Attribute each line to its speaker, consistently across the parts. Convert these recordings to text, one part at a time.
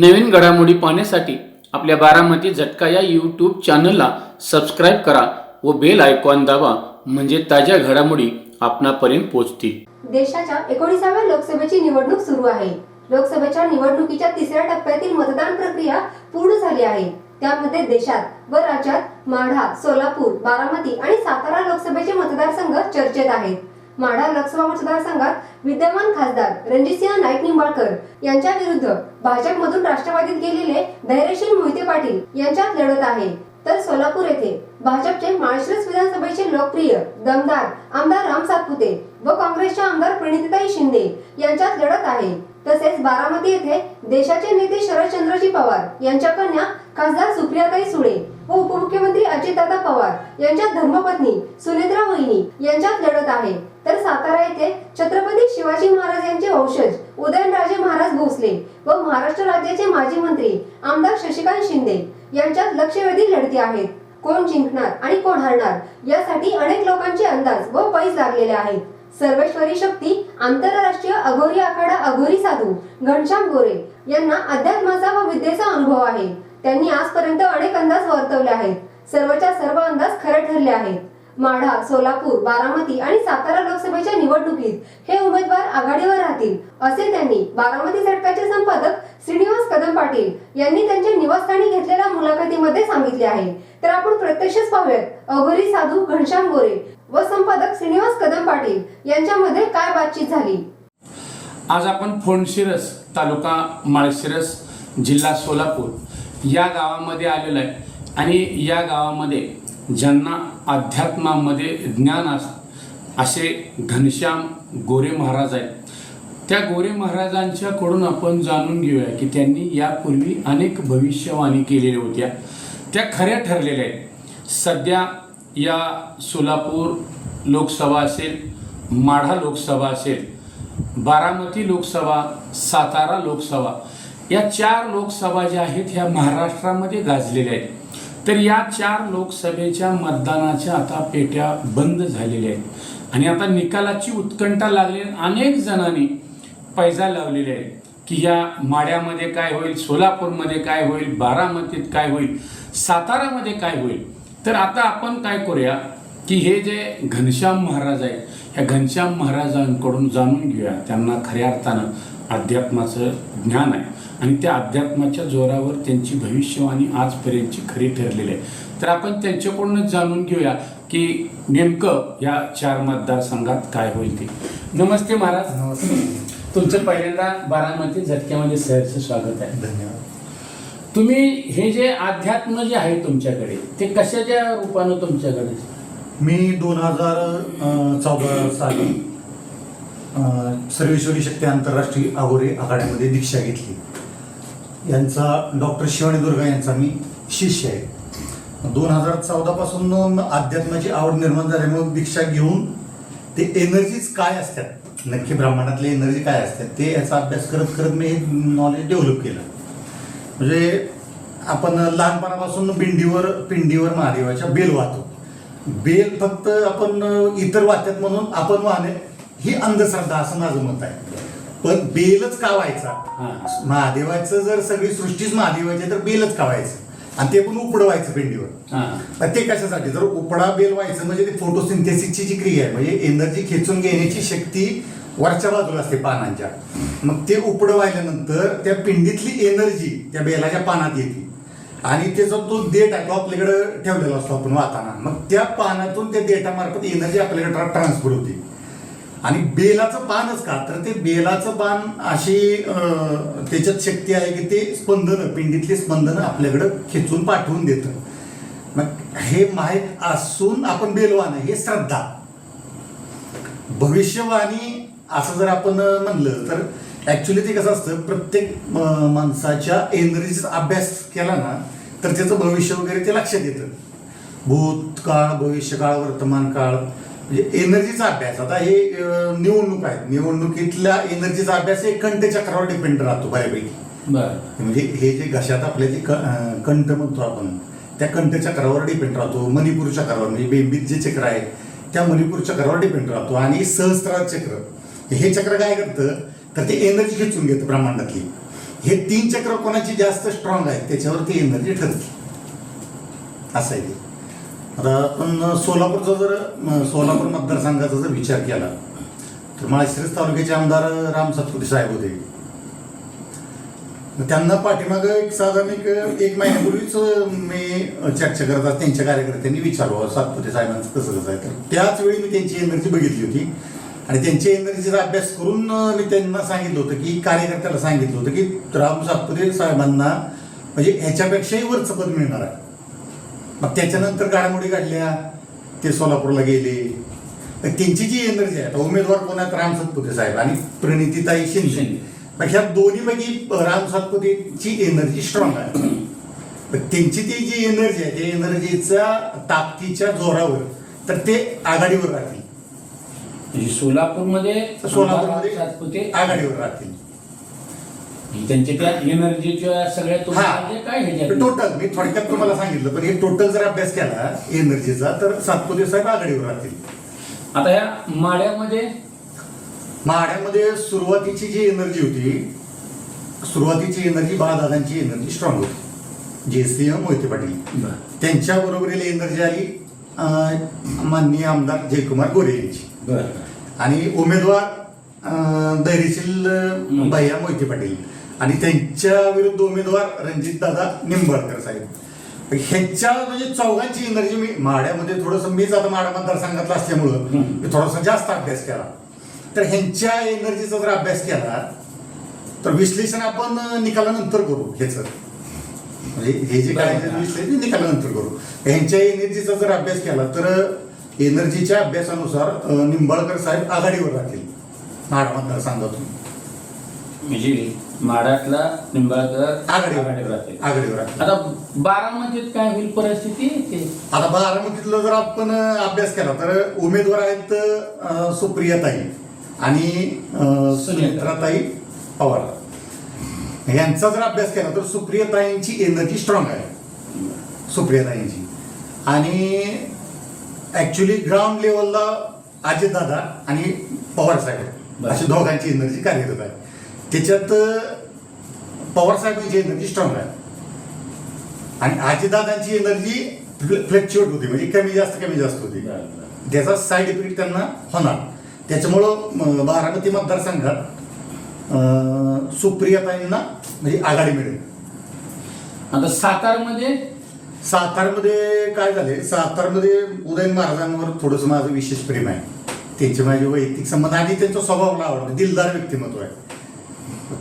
Speaker 1: नवीन घडामोडी पाहण्यासाठी आपल्या बारामती झटका या यूट्यूब चॅनलला सबस्क्राईब करा व बेल आयकॉन दाबा म्हणजे ताज्या घडामोडी आपणापर्यंत पोहोचतील.
Speaker 2: देशाच्या एकोणीसाव्या लोकसभेची निवडणूक सुरू आहे. लोकसभेच्या निवडणुकीच्या तिसऱ्या टप्प्यातील मतदान प्रक्रिया पूर्ण झाली आहे. त्यामध्ये देशात व राज्यात माढा सोलापूर बारामती आणि सातारा लोकसभेचे मतदारसंघ चर्चेत आहेत. माढा लोकसभा मतदारसंघात विद्यमान खासदार रणजितसिंह नाईक निंबाळकर यांच्या विरुद्ध भाजपमधून राष्ट्रवादीत गेलेले धैर्यशील मोहिते पाटील यांच्यात लढत आहे. तर सोलापूर येथे भाजपचे माळशिरस विधानसभेचे लोकप्रिय दमदार आमदार राम सातपुते व काँग्रेसच्या आमदार प्रणितीताई शिंदे यांच्यात लढत आहे. तसेच बारामती येथे देशाचे नेते शरदचंद्रजी पवार यांच्या कन्या खासदार सुप्रियाताई सुळे हो, व उपमुख्यमंत्री अजितदादा पवार यांच्या धर्मपत्नी सुनेत्रा वहिनी यांच्यात लढत आहे. तर सातारा येथे छत्रपती शिवाजी महाराज यांचे वंशज उदयनराजे महाराज भोसले व महाराष्ट्र राज्याचे माजी मंत्री आमदार शशिकांत शिंदे यांच्यात लक्षवेधी लढती आहेत. कोण जिंकणार आणि कोण हरणार यासाठी अनेक लोकांचे अंदाज व पैस लागलेले आहेत. सर्वेश्वरी शक्ती आंतरराष्ट्रीय अघोरी आखाडा अघोरी साधू घनश्याम गोरे यांना अध्यात्माचा व विद्येचा अनुभव आहे. त्यांनी आजपर्यंत अनेक अंदाज वर्तवले आहेत. सर्वच्या सर्व अंदाज खरे ठरले आहेत. माढा सोलापूर बारामती आणि सातारा लोकसभेच्या निवडणुकीत हे उमेदवार आघाडीवर राहतील असे त्यांनी बारामती झटकाचे संपादक श्रीनिवास कदम पाटील यांनी त्यांच्या निवासस्थानी घेतलेल्या मुलाखतीमध्ये सांगितले आहे. तर आपण प्रत्यक्षच पाहूयात अघोरी साधू घनश्याम गोरे व संपादक श्रीनिवास कदम पाटील यांच्यामध्ये काय बातचीत झाली?
Speaker 1: आज आपण फोंडशिरस तालुका माळशिरस जिल्हा सोलापूर या गावामध्ये आलेलं आहे. आणि या गावामध्ये ज्यांना अध्यात्मामध्ये ज्ञान अस असे घनश्याम गोरे महाराज आहेत. त्या गोरे महाराजांच्याकडून आपण जाणून घेऊया की त्यांनी यापूर्वी अनेक भविष्यवाणी केलेल्या होत्या. त्या खऱ्या ठरलेल्या आहेत. सध्या या सोलापूर लोकसभा असेल माढा लोकसभा असेल बारामती लोकसभा सातारा लोकसभा या चार लोकसभा ज्या आहेत ह्या महाराष्ट्रामध्ये गाजलेल्या आहेत. तर या चार लोकसभेच्या मतदानाच्या आता पेट्या बंद झालेल्या आहेत. आणि आता निकालाची उत्कंठा लागली अनेक जणांनी पैजा लावलेले आहेत. की या माड्यामध्ये काय होईल सोलापूरमध्ये काय होईल बारामतीत काय होईल सातारामध्ये काय होईल. तर आता आपण काय करूया की हे जे घनश्याम महाराज आहेत ह्या घनश्याम महाराजांकडून जाणून घेऊया. त्यांना खऱ्या अर्थानं अध्यात्माचं ज्ञान आहे. आणि त्या अध्यात्माच्या जोरावर त्यांची भविष्यवाणी आजपर्यंतची खरी ठरलेली आहे. तर आपण त्यांच्याकडूनच जाणून घेऊया की नेमकं या चार मतदारसंघात काय होईल ते. नमस्ते महाराज. तुमचं पहिल्यांदा बारामती झटक्यामध्ये सहर्ष स्वागत आहे.
Speaker 3: धन्यवाद.
Speaker 1: तुम्ही हे जे अध्यात्म जे आहे तुमच्याकडे ते कशाच्या रूपानं तुमच्याकडे?
Speaker 3: मी दोन हजार चौदा साली सर्वेश्वरी शक्ती आंतरराष्ट्रीय आगोरे आघाड्यामध्ये दीक्षा घेतली. यांचा डॉक्टर शिवानी दुर्गा यांचा मी शिष्य आहे. दोन हजार चौदापासून अध्यात्माची आवड निर्माण झाल्यामुळे दीक्षा घेऊन ते एनर्जीज काय असतात? नक्की ब्रह्मांडातले एनर्जी काय असतात? ते याचा अभ्यास करत करत मी हे नॉलेज डेव्हलप केलं. म्हणजे आपण लहानपणापासून पिंडीवर पिंडीवर महादेवाच्या बेल वाहतो. बेल फक्त आपण इतर वाहतात म्हणून आपण वाहणे ही अंधश्रद्धा असं माझं मत आहे. पण बेलच का व्हायचा
Speaker 1: हां.
Speaker 3: महादेवाचं जर सगळी सृष्टीच महादेवाची तर बेलच का व्हायचं आणि ते पण उपडवायचं पिंडीवर. ते कशासाठी? जर उपडा बेल व्हायचं म्हणजे ते फोटोसिंथेसिसची जी क्रिया आहे म्हणजे एनर्जी खेचून घेण्याची शक्ती वरच्या बाजूला असते पानांच्या. मग ते उपडं व्हायल्यानंतर त्या पिंडीतली एनर्जी त्या बेलाच्या पानात येते. आणि त्याचा तो देठ आहे तो आपल्याकडे ठेवलेला असतो आपण वाहताना मग त्या पानातून त्या देठामार्फत एनर्जी आपल्याकडे ट्रान्सफर होते. आणि बेलाचं पानच का? तर ते बेलाचं पान अशी अं, त्याच्यात शक्ती आहे की ते स्पंदनं पिंडीतली स्पंदनं आपल्याकडं खेचून पाठवून देतं. मग हे माहीत असून आपण बेलवान हे श्रद्धा. भविष्यवाणी असं जर आपण म्हणलं तर ऍक्च्युली ते कसं असतं प्रत्येक माणसाच्या एनर्जीचा अभ्यास केला ना तर त्याचं भविष्य वगैरे ते लक्षात येतं. भूतकाळ भविष्यकाळ वर्तमान काळ म्हणजे एनर्जीचा अभ्यास. आता हे निवडणूक आहे निवडणुकीतल्या एनर्जीचा अभ्यास हे कंठचक्रावर डिपेंड राहतो बऱ्यापैकी.
Speaker 1: बरं.
Speaker 3: म्हणजे हे जे घशात आपल्या जे कंठ म्हणतो आपण त्या कंठचक्रावर डिपेंड राहतो. मणिपूर चक्रावर म्हणजे बेंबीत जे चक्र आहे त्या मणिपूर चक्रावर डिपेंड राहतो. आणि सहस्त्रार चक्र. हे चक्र काय करतं? तर ते एनर्जी खेचून घेतं ब्रह्मांडातली. हे तीन चक्र कोणाची जास्त स्ट्रॉंग आहे त्याच्यावर ती एनर्जी ठरते. असं आहे ते. आता आपण सोलापूरचा जर सोलापूर मतदारसंघाचा जर विचार केला तर माळशिरस तालुक्याचे आमदार राम सातपुते साहेब होते. त्यांना पाठीमागं एक साधारण एक एक महिन्यापूर्वीच मी चर्चा करत असताना त्यांच्या कार्यकर्त्यांनी विचारलं सातपुते साहेबांचं कसं कसं आहे. तर त्याच वेळी मी त्यांची एनर्जी बघितली होती. आणि त्यांच्या एनर्जीचा अभ्यास करून मी त्यांना सांगितलं होतं की कार्यकर्त्याला सांगितलं होतं की राम सातपुते साहेबांना म्हणजे ह्याच्यापेक्षाही वरचं पद मिळणार आहे. मग त्याच्यानंतर घडामोडी काढल्या ते सोलापूरला गेले. तर त्यांची जी एनर्जी आहे आता उमेदवार कोण आहेत राम सातपुते साहेब आणि प्रणितीताई शिंदे. मग ह्या दोन्हीपैकी राम सातपुतेची एनर्जी स्ट्रॉंग आहे. त्यांची ती जी एनर्जी आहे त्या एनर्जीच्या ताकदीच्या जोरावर तर ते आघाडीवर राहतील.
Speaker 1: म्हणजे सोलापूरमध्ये
Speaker 3: सोलापूरमध्ये आघाडीवर राहतील.
Speaker 1: त्यांच्या त्या एनर्जीच्या सगळ्या तुम्हाला म्हणजे काय ह्याच्यात?
Speaker 3: टोटल मी थोडक्यात तुम्हाला सांगितलं पण हे टोटल जर अभ्यास केला एनर्जीचा तर सातपुते साहेब आघाडीवर राहतील.
Speaker 1: आता ह्या माड्यामध्ये
Speaker 3: माड्यामध्ये सुरुवातीची जी एनर्जी होती सुरुवातीची एनर्जी बाळदादांची एनर्जी स्ट्रॉंग होती. जे सी एम मोहिते पाटील त्यांच्या बरोबरीला एनर्जी आली अं, माननीय आमदार जयकुमार गोरे यांची.
Speaker 1: बर.
Speaker 3: आणि उमेदवार अं, धैर्यशील अं, भैया मोहिते पाटील. आणि त्यांच्या विरुद्ध उमेदवार रणजित दादा निंबाळकर साहेब ह्यांच्या म्हणजे चौघांची एनर्जी मी माड्यामध्ये थोडंसं मीच आता माडा मतदारसंघातला असल्यामुळं. मी थोडासा जास्त अभ्यास केला तर ह्यांच्या एनर्जीचा जर अभ्यास केला तर विश्लेषण आपण निकालानंतर करू ह्याचं म्हणजे हे जे काय. विश्लेषण निकालानंतर करू ह्यांच्या एनर्जीचा जर अभ्यास केला तर एनर्जीच्या अभ्यासानुसार निंबाळकर साहेब आघाडीवर राहतील माड मतदारसंघातून
Speaker 1: म्हणजे माडातला निंबाळकर
Speaker 3: आघाडीवर.
Speaker 1: आघाडीवर आता बारामतीत काय होईल परिस्थिती? ते
Speaker 3: आता बारामतीतला जर आपण अं, अभ्यास केला तर उमेदवार आहेत अं, सुप्रियाताई आणि अं, सुनेत्राताई पवार. यांचा जर अभ्यास केला तर सुप्रियाताईंची एनर्जी स्ट्रॉंग आहे. सुप्रियाताईंची. आणि ऍक्च्युली ग्राउंड लेवलला अजितदादा आणि पवार साहेब. अशी दोघांची एनर्जी कार्यरत आहे. त्याच्यात अं, पवार साहेबांची एनर्जी स्ट्रॉंग आहे. आणि अजितदादांची एनर्जी फ्लक्च्युएट होती म्हणजे कमी जास्त कमी जास्त होती. त्याचा साईड इफेक्ट त्यांना होणार. त्याच्यामुळं बारामती मतदारसंघात सुप्रियाताईंना म्हणजे आघाडी मिळेल.
Speaker 1: आता सातारमध्ये?
Speaker 3: सातारमध्ये काय झाले सातारमध्ये उदयन महाराजांवर थोडंसं माझं विशेष प्रेम आहे. त्यांचे माझे वैयक्तिक संबंध आणि त्यांचा स्वभाव मला आवडतो. दिलदार व्यक्तिमत्व आहे.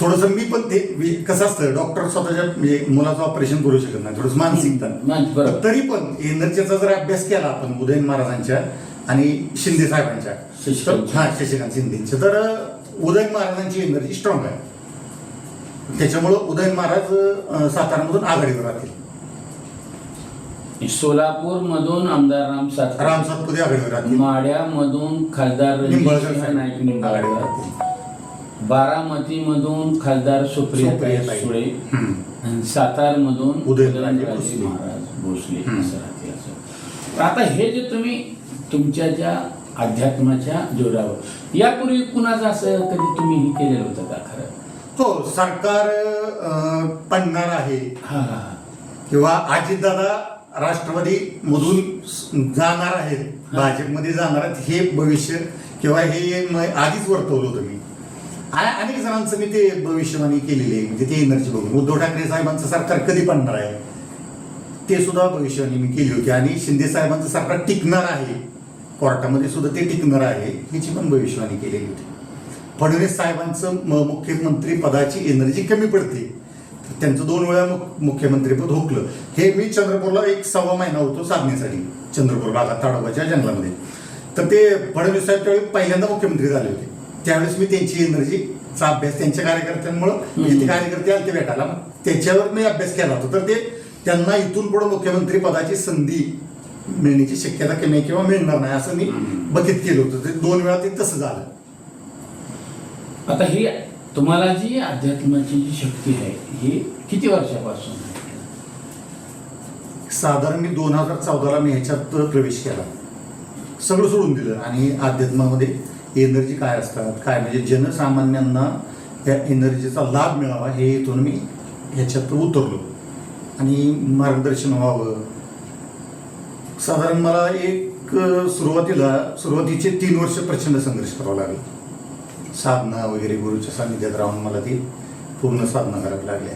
Speaker 3: थोडंसं मी पण ते कसं असतं डॉक्टर स्वतःच्या म्हणजे मुलाचं ऑपरेशन करू शकत नाही थोडंसं मानसिकता. तरी. पण एनर्जीचा जर अभ्यास केला आपण उदयन महाराजांच्या आणि शिंदे साहेबांच्या हा शशिकांत शिंदेच्या तर उदयन महाराजांची एनर्जी स्ट्रॉंग आहे. त्याच्यामुळं उदयन महाराज सातारामधून आघाडीवर राहतील.
Speaker 1: सोलापूर मधून आमदार राम सातपुते.
Speaker 3: राम सातपुते आघाडीवर राहतील.
Speaker 1: माड्यामधून खासदार
Speaker 3: निंबाळकर
Speaker 1: रणजित
Speaker 3: साहेब
Speaker 1: नाईक
Speaker 3: आघाडीवर राहतील.
Speaker 1: बारामतीमधून खासदार सुप्रिया
Speaker 3: सुप्रियाताई.
Speaker 1: सुळे. आणि सातारमधून
Speaker 3: उदयनराजे
Speaker 1: उदयनराजे
Speaker 3: भोसले.
Speaker 1: महाराज भोसले. असं आता हे जे तुम्ही तुमच्या ज्या अध्यात्माच्या जोरावर यापूर्वी कुणाचं असं कधी तुम्ही हे केलेलं होतं का खरं
Speaker 3: हो सरकार अं, पडणार आहे
Speaker 1: हा हा
Speaker 3: किंवा अजितदादा राष्ट्रवादी मधून जाणार आहेत भाजपमध्ये जाणार आहेत हे भविष्य किंवा हे म- आधीच वर्तवलं होतं मी अनेक जणांचं मी ते भविष्यवाणी केलेली आहे. म्हणजे ते एनर्जी बघून. उद्धव ठाकरे साहेबांचं सरकार कधी पडणार आहे? ते सुद्धा भविष्यवाणी मी केली होती. आणि शिंदे साहेबांचं सरकार टिकणार आहे. कोर्टामध्ये सुद्धा ते टिकणार आहे. ह्याची पण भविष्यवाणी केलेली होती. फडणवीस साहेबांचं म- मुख्यमंत्री पदाची एनर्जी कमी पडते. तर त्यांचं दोन वेळा मुख- मुख्यमंत्रीपद हुकलं. हे मी चंद्रपूरला एक सव्वा महिना होतो साधण्यासाठी चंद्रपूर भागात ताडोबाच्या जंगलामध्ये. तर ते फडणवीस साहेब त्यावेळी पहिल्यांदा मुख्यमंत्री झाले होते. त्यावेळेस मी त्यांची एनर्जीचा अभ्यास त्यांच्या कार्यकर्त्यांमुळं म्हणजे ते कार्यकर्ते आले ते भेटायला त्याच्यावर मी अभ्यास केला होता. तर ते त्यांना इथून पुढे मुख्यमंत्री पदाची संधी मिळण्याची शक्यता कमी आहे किंवा मिळणार नाही असं मी बघित केलं होतं. ते दोन वेळा ते तसं झालं.
Speaker 1: आता ही तुम्हाला जी अध्यात्माची जी शक्ती आहे ही किती वर्षापासून
Speaker 3: साधारण मी दोन हजार चौदाला मी ह्याच्यात प्रवेश केला. सगळं सोडून दिलं आणि अध्यात्मामध्ये एनर्जी काय असतात काय? म्हणजे जनसामान्यांना या एनर्जीचा लाभ मिळावा हे हेतून मी ह्याच्यात उतरलो. आणि मार्गदर्शन व्हावं. साधारण मला एक सुरुवातीला सुरुवातीचे तीन वर्ष प्रचंड संघर्ष करावा लागला. साधना वगैरे गुरुच्या सान्निध्यात राहून मला ती पूर्ण साधना करावी लागल्या.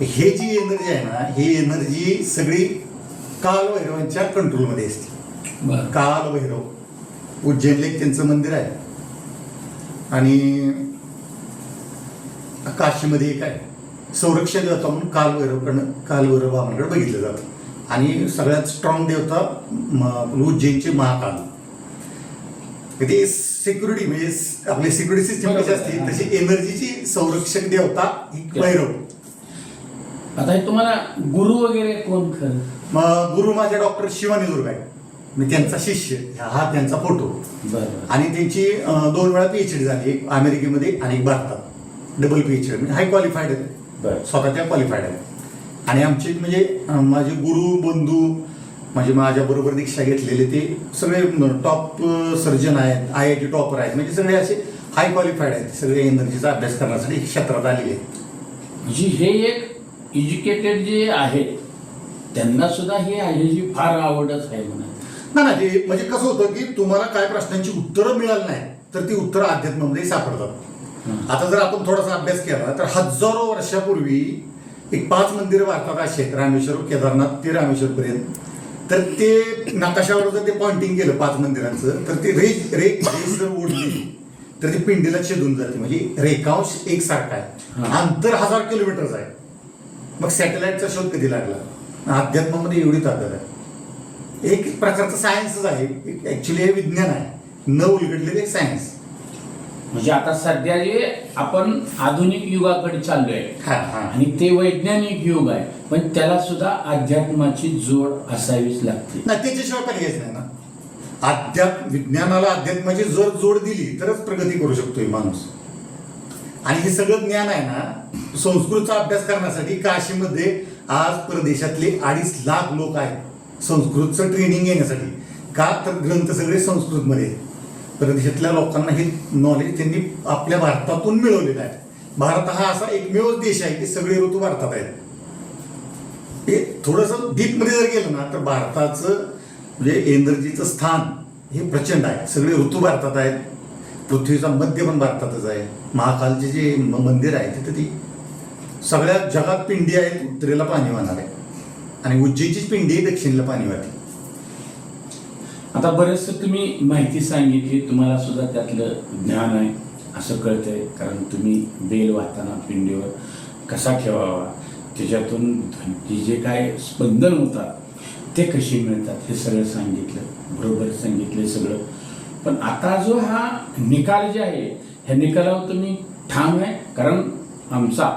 Speaker 3: हे जी एनर्जी आहे ना ही एनर्जी सगळी कालभैरवांच्या कंट्रोलमध्ये असते. कालभैरव. उज्जैनला एक त्यांचं मंदिर आहे. आणि काशीमध्ये एक आहे संरक्षण देवता म्हणून कालभैरवकडनं कालभैरव बाबांकडे बघितलं जातं. आणि सगळ्यात स्ट्रॉंग देवता उज्जैनचे महाकाल. ते सिक्युरिटी म्हणजे आपली सिक्युरिटी सिस्टीम कशी असते. तशी एनर्जीची संरक्षक देवता ही भैरव.
Speaker 1: आता तुम्हाला गुरु वगैरे कोण खरं?
Speaker 3: मग गुरु माझे डॉक्टर शिवानी दुर्ग आहे मी त्यांचा शिष्य हा त्यांचा फोटो
Speaker 1: बरं
Speaker 3: आणि त्यांची अं, दोन वेळा पीएच डी झाली एक अमेरिकेमध्ये आणि एक भारतात. Double PhD high qualified आहे.
Speaker 1: बरं.
Speaker 3: स्वतः त्या क्वालिफाईड आहे. आणि आमचे म्हणजे अं, माझे गुरु बंधू म्हणजे माझ्याबरोबर दीक्षा घेतलेले ते सगळे टॉप सर्जन आहेत आय आय टी टॉपर आहेत. म्हणजे सगळे असे हाय क्वालिफाईड आहेत. सगळे एनर्जीचा अभ्यास करण्यासाठी क्षेत्रात आलेले आहेत.
Speaker 1: म्हणजे हे एक एज्युकेटेड जे आहेत त्यांना सुद्धा हे ह्याची फार आवडच आहे म्हणा.
Speaker 3: ना ना ते म्हणजे कसं होतं की तुम्हाला काय प्रश्नांची उत्तरं मिळाली नाही तर ती उत्तरं अध्यात्मामध्ये सापडतात.
Speaker 1: हं.
Speaker 3: आता जर आपण थोडासा अभ्यास केला तर हजारो वर्षापूर्वी एक पाच मंदिरं भारतात आहेत रामेश्वर केदारनाथ ते रामेश्वर पर्यंत तर ते नकाशावर जर ते पॉइंटिंग केलं पाच मंदिरांचं तर ते रेख रेख रेख जर ओढली तर ती पिंडीला छेदून जाते. म्हणजे रेखांश एकसारखा आहे.
Speaker 1: हा.
Speaker 3: अंतर हजार किलोमीटरचं आहे. मग सॅटेलाइटचा शोध कधी लागला? अध्यात्मामध्ये एवढी ताकद आहे. एक प्रकारचं सायन्सच आहे. ऍक्च्युली हे विज्ञान आहे. न उलगडलेले सायन्स
Speaker 1: म्हणजे आता सध्या जे आपण आधुनिक युगाकडे चाललोय. आणि ते वैज्ञानिक युग आहे. पण त्याला सुद्धा अध्यात्माची जोड असावीच लागते.
Speaker 3: नाही त्याच्याशिवाय पर्यायच नाही ना. अध्यात्म विज्ञानाला अध्यात्माची जर जोड दिली तरच प्रगती करू शकतोय माणूस. आणि हे सगळं ज्ञान आहे ना संस्कृतचा अभ्यास करण्यासाठी काशीमध्ये आज परदेशातले अडीच लाख लोक आहेत. संस्कृतचं ट्रेनिंग घेण्यासाठी. का तर ग्रंथ सगळे संस्कृतमध्ये आहेत. परदेशातल्या लोकांना हे नॉलेज त्यांनी आपल्या भारतातून मिळवलेलं आहे. भारत हा असा एकमेव देश आहे की सगळे ऋतू भारतात आहेत. हे थोडंसं डीपमध्ये जर गेलं ना तर भारताचं म्हणजे एनर्जीचं स्थान हे प्रचंड आहे. सगळे ऋतू भारतात आहेत. पृथ्वीचा मध्य पण भारतातच आहे. महाकालचे जे मंदिर आहे तिथे ती सगळ्या जगात पिंडी आहेत उत्तरेला पाणी वाहणार आहे. आणि उज्जैनचीच पिंडी दक्षिणला पाणी वाहते
Speaker 1: आता बरेचसं तुम्ही माहिती सांगितली तुम्हाला सुद्धा त्यातलं ज्ञान आहे असं कळतंय कारण तुम्ही बेल वाहताना पिंडीवर कसा ठेवावा त्याच्यातून ध्वनी- जे काय स्पंदन होतात ते कसे मिळतात हे सगळं सांगितलं बरोबर सांगितलं सगळं. पण आता जो हा निकाल जे आहे ह्या निकालावर तुम्ही ठाम आहे कारण आमचा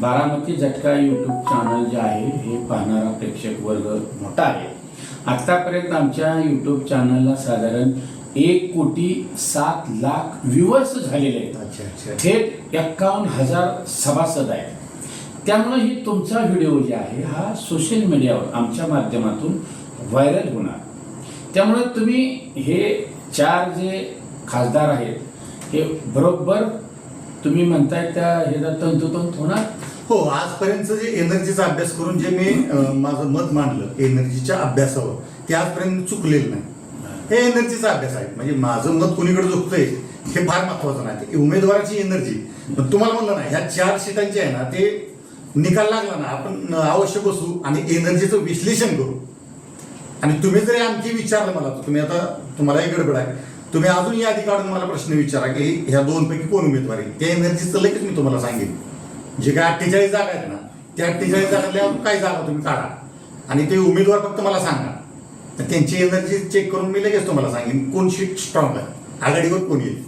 Speaker 1: बारामती झटका यूट्यूब चॅनल जे आहे हे पाहणारा प्रेक्षक वर्ग मोठा आहे. आतापर्यंत आमच्या यूट्यूब चॅनलला साधारण एक कोटी सात लाख व्ह्युअर्स झालेले आहेत.
Speaker 3: अच्छा अच्छा.
Speaker 1: थेट एक्कावन्न हजार सभासद आहेत. त्यामुळे ही तुमचा व्हिडिओ जे आहे हा सोशल मीडियावर आमच्या माध्यमातून व्हायरल होणार. त्यामुळे तुम्ही हे चार जे खासदार आहेत हे बरोबर तुम्ही म्हणताय त्या ह्याचा तंतोतंत होणार?
Speaker 3: हो आजपर्यंत जे एनर्जीचा अभ्यास करून जे मी माझं मत मांडलं एनर्जीच्या अभ्यासावर ते आजपर्यंत चुकलेलं नाही. हे एनर्जीचा अभ्यास आहे. म्हणजे माझं मत कुणीकडे चुकतंय हे फार महत्वाचं नाही. ते उमेदवाराची एनर्जी. पण तुम्हाला म्हणलं ना ह्या चार सीटांचे आहे ना ते निकाल लागला ना आपण अवश्य बसू आणि एनर्जीचं विश्लेषण करू. आणि तुम्ही जरी आणखी विचारलं मला तुम्ही आता तुम्हालाही गडबड आहे. तुम्ही अजून यादी काढून मला प्रश्न विचारा की ह्या दोन पैकी कोण उमेदवार आहे? त्या एनर्जीचं लगेच मी तुम्हाला सांगेन. जे काय अठ्ठेचाळीस जागा आहेत ना त्या अठ्ठेचाळीस जागातल्या काय जागा तुम्ही काढा. आणि ते उमेदवार फक्त मला सांगा. तर त्यांची एनर्जी चेक करून मी लगेच तुम्हाला सांगेन कोण शीट स्ट्रॉंग आहे. आघाडीवर कोण येईल?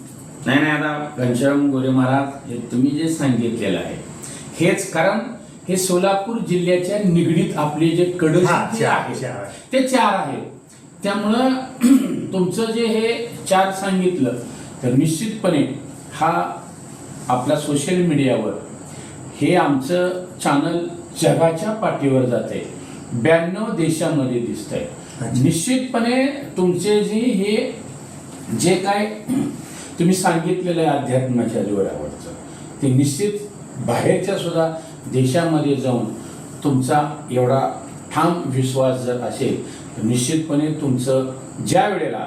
Speaker 1: नाही नाही आता घनश्याम गोरे महाराज हे तुम्ही जे सांगितलेलं आहे हेच कारण हे सोलापूर जिल्ह्याच्या निगडीत आपले जे कडक
Speaker 3: चार-
Speaker 1: आहे. ते चार आहेत. त्यामुळं तुमचं जे हे चार सांगितलं तर निश्चितपणे हा आपला सोशल मीडियावर हे आमचं चॅनल जगाच्या पाठीवर जात आहे ब्याण्णव देशामध्ये दिसतंय
Speaker 3: अच्छा.
Speaker 1: निश्चितपणे तुमचे जे हे जे काय तुम्ही सांगितलेलं आहे अध्यात्माच्या जोरावरचं ते निश्चित बाहेरच्या सुद्धा देशामध्ये जाऊन तुमचा एवढा ठाम विश्वास जर असेल तर निश्चितपणे तुमचं ज्या वेळेला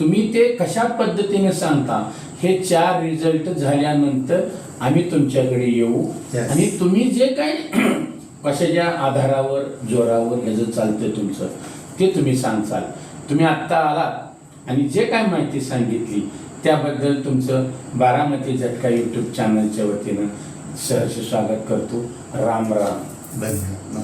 Speaker 1: तुम्ही ते कशा पद्धतीने सांगता हे चार रिझल्ट झाल्यानंतर आम्ही तुमच्याकडे येऊ.
Speaker 3: Yes.
Speaker 1: आणि तुम्ही जे काही कशाच्या आधारावर जोरावर ह्याचं चालतं तुमचं ते तुम्ही सांगचाल तुम्ही आत्ता आलात आणि जे काय माहिती सांगितली त्याबद्दल तुमचं बारामती झटका यूट्यूब चॅनलच्या वतीनं सहर्ष स्वागत करतो. राम राम.
Speaker 3: धन्यवाद.